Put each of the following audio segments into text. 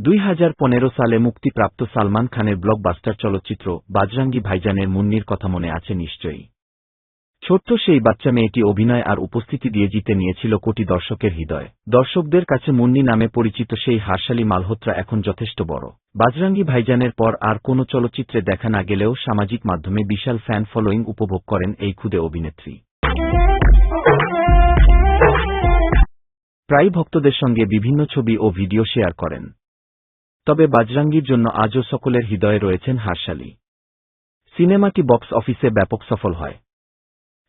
দুই হাজার পনেরো সালে মুক্তিপ্রাপ্ত সালমান খানের ব্লকবাস্টার চলচ্চিত্র বাজরাঙ্গি ভাইজানের মুন্নির কথা মনে আছে নিশ্চয়ই। ছোট্ট সেই বাচ্চা মেয়েটি অভিনয় আর উপস্থিতি দিয়ে জিতে নিয়েছিল কোটি দর্শকের হৃদয়। দর্শকদের কাছে মুন্নি নামে পরিচিত সেই হারশালী মালহোত্রা এখন যথেষ্ট বড়। বাজরাঙ্গি ভাইজানের পর আর কোনো চলচ্চিত্রে দেখা না গেলেও সামাজিক মাধ্যমে বিশাল ফ্যান ফলোয়িং উপভোগ করেন এই ক্ষুদে অভিনেত্রী। প্রায় ভক্তদের সঙ্গে বিভিন্ন ছবি ও ভিডিও শেয়ার করেন। তবে বাজরাঙ্গির জন্য আজও সকলের হৃদয়ে রয়েছেন হারশালি। সিনেমাটি বক্স অফিসে ব্যাপক সফল হয়।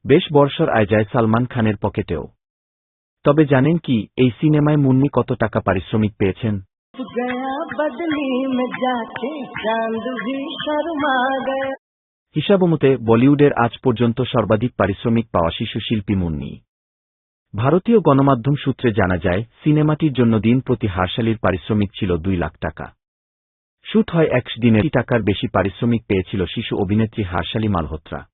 বেশ বর্ষর আয় যায় সালমান খানের পকেটেও। তবে জানেন কি, এই সিনেমায় মুন্নি কত টাকা পারিশ্রমিক পেয়েছেন? হিসাব মতে বলিউডের আজ পর্যন্ত সর্বাধিক পারিশ্রমিক পাওয়া শিশু শিল্পী মুন্নি। ভারতীয় গণমাধ্যম সূত্রে জানা যায়, সিনেমাটির জন্য দিন প্রতি হারশালির পারিশ্রমিক ছিল দুই লাখ টাকা। শুট হয় একশ দিনে। টাকার বেশি পারিশ্রমিক পেয়েছিল শিশু অভিনেত্রী হারশালি মালহোত্রা।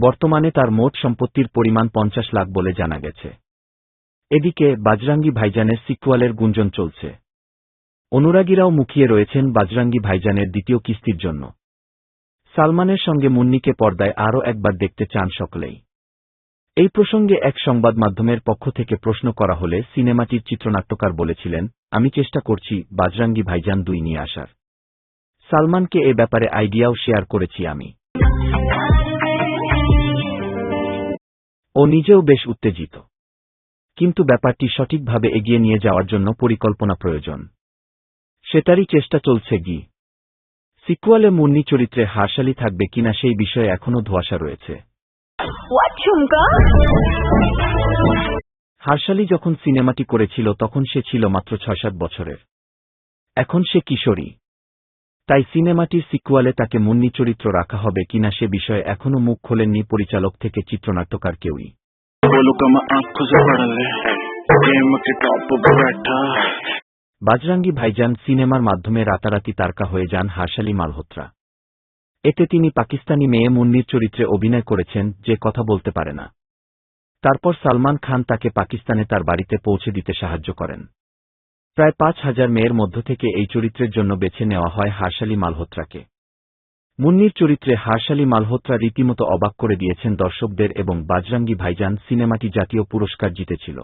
বর্তমানে তার মোট সম্পত্তির পরিমাণ পঞ্চাশ লাখ বলে জানা গেছে। এদিকে, বাজরাঙ্গি ভাইজানের সিকুয়ালের গুঞ্জন চলছে। অনুরাগীরাও মুখিয়ে রয়েছেন বাজরাঙ্গি ভাইজানের দ্বিতীয় কিস্তির জন্য। সালমানের সঙ্গে মুন্নিকে পর্দায় আরও একবার দেখতে চান সকলেই। এই প্রসঙ্গে এক সংবাদ মাধ্যমের পক্ষ থেকে প্রশ্ন করা হলে সিনেমাটির চিত্রনাট্যকার বলেছিলেন, আমি চেষ্টা করছি বাজরাঙ্গি ভাইজান দুই নিয়ে আসার। সালমানকে এ ব্যাপারে আইডিয়াও শেয়ার করেছি আমি। ও নিজেও বেশ উত্তেজিত। কিন্তু ব্যাপারটি সঠিকভাবে এগিয়ে নিয়ে যাওয়ার জন্য পরিকল্পনা প্রয়োজন। সেটারই চেষ্টা চলছে গি। সিকুয়ালে মুন্নি চরিত্রে হাসালি থাকবে কিনা সেই বিষয়ে এখনও ধোয়াশা রয়েছে। হারশালি যখন সিনেমাটি করেছিল তখন সে ছিল মাত্র ছয় সাত বছরের। এখন সে কিশোরী। তাই সিনেমাটির সিকুয়ালে তাকে মুন্নি চরিত্র রাখা হবে কিনা সে বিষয়ে এখনও মুখ খোলেননি পরিচালক থেকে চিত্রনাট্যকার কেউই। বাজরাঙ্গি ভাইজান সিনেমার মাধ্যমে রাতারাতি তারকা হয়ে যান হার্শালি মালহোত্রা। এতে তিনি পাকিস্তানি মেয়ে মুন্নির চরিত্রে অভিনয় করেছেন, যে কথা বলতে পারে না। তারপর সালমান খান তাকে পাকিস্তানে তার বাড়িতে পৌঁছে দিতে সাহায্য করেন। প্রায় পাঁচ হাজার মেয়ের মধ্য থেকে এই চরিত্রের জন্য বেছে নেওয়া হয় হার্শালি মালহোত্রাকে। মুন্নির চরিত্রে হার্শালি মালহোত্রা রীতিমতো অবাক করে দিয়েছেন দর্শকদের এবং বাজরাঙ্গি ভাইজান সিনেমাটি জাতীয় পুরস্কার জিতেছিল।